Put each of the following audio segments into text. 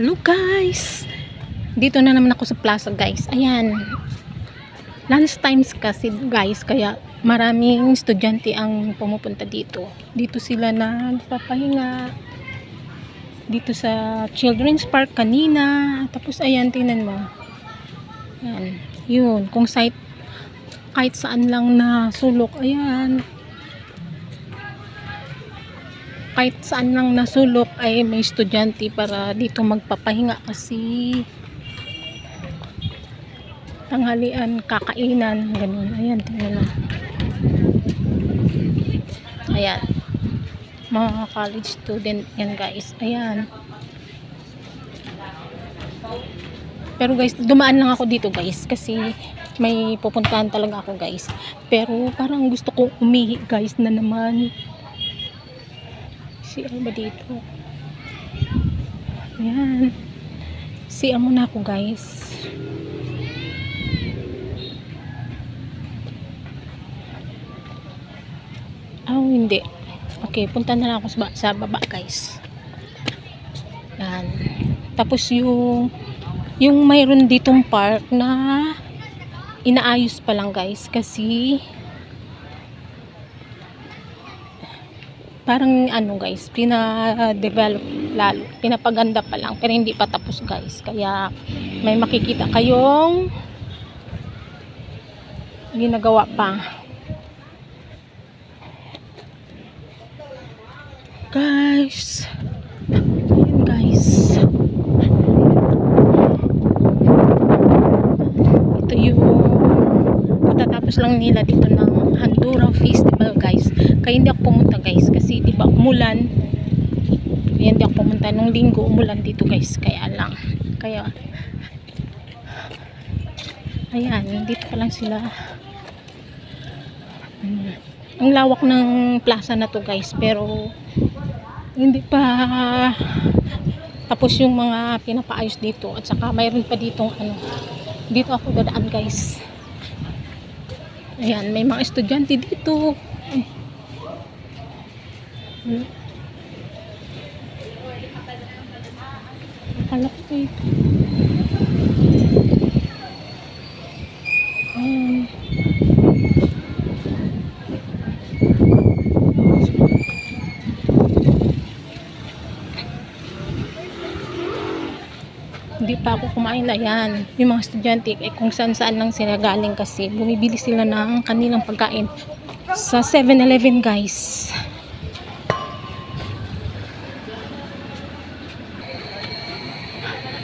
Hello guys! Dito na naman ako sa plaza guys. Ayan. Lunch times kasi guys. Kaya maraming estudyante ang pumupunta dito. Dito sila nagpapahinga. Dito sa Children's Park kanina. Tapos ayan, tingnan mo. Ayan. Yun. Kung site kahit saan lang na sulok. Ayan. Kahit saan lang nasulok ay may estudyante para dito magpapahinga kasi tanghalian, kakainan, ganun. Ayan, tingnan lang. Ayan. Mga college student yan guys. Ayan. Pero guys, dumaan lang ako dito guys kasi may pupuntahan talaga ako guys. Pero parang gusto kong umihi guys na naman. CR ba dito? Ayan. CR muna ako guys. Oh, hindi. Okay, punta na lang ako sa, sa baba guys. Yan. Tapos yung yung mayroon ditong park na inaayos pa lang guys kasi parang ano guys, pina-develop lalo, pinapaganda pa lang, pero hindi pa tapos guys. Kaya may makikita kayong ginagawa pa. Guys, ayan guys. Ito yung katatapos lang nila dito ng Handura Festival guys. Kaya hindi ako pumunta guys kasi di ba umulan? Kaya hindi ako pumunta nung linggo umulan dito guys. Kaya lang. Kaya ayan dito pa lang sila. Hmm. ang lawak ng plaza na to guys pero hindi pa tapos yung mga pinapaayos dito. At saka mayroon pa ditong ano dito ako dadaan guys ayan may mga estudyante dito Ay. Hmm. akala hindi pa ako kumain na yan. Yung mga estudyante, eh, kung saan saan lang sila galing kasi bumibili sila ng kanilang pagkain sa 7-Eleven guys.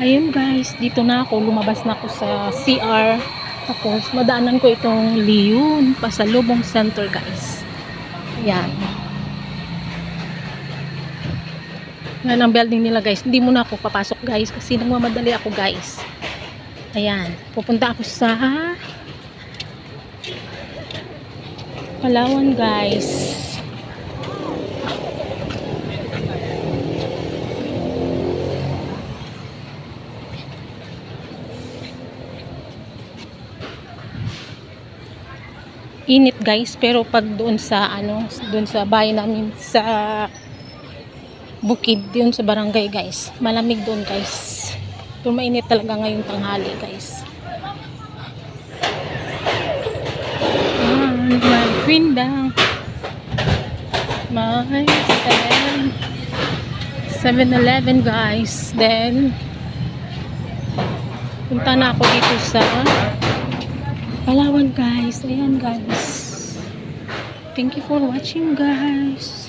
Ayun guys, dito na ako. Lumabas na ako sa CR. Tapos, madaanan ko itong Leon Pasalubong Center guys. Yan. Yan ang building nila guys. Hindi muna ako papasok guys kasi nagmamadali ako guys. Ayan. Pupunta ako sa Palawan guys. Init guys pero pag doon sa ano doon sa bahay namin sa bukid yun sa barangay guys. Malamig doon guys. Pero mainit talaga ngayong tanghali guys. And my window my 7-Eleven guys. Then punta na ako dito sa Palawan guys. Ayan guys. Thank you for watching guys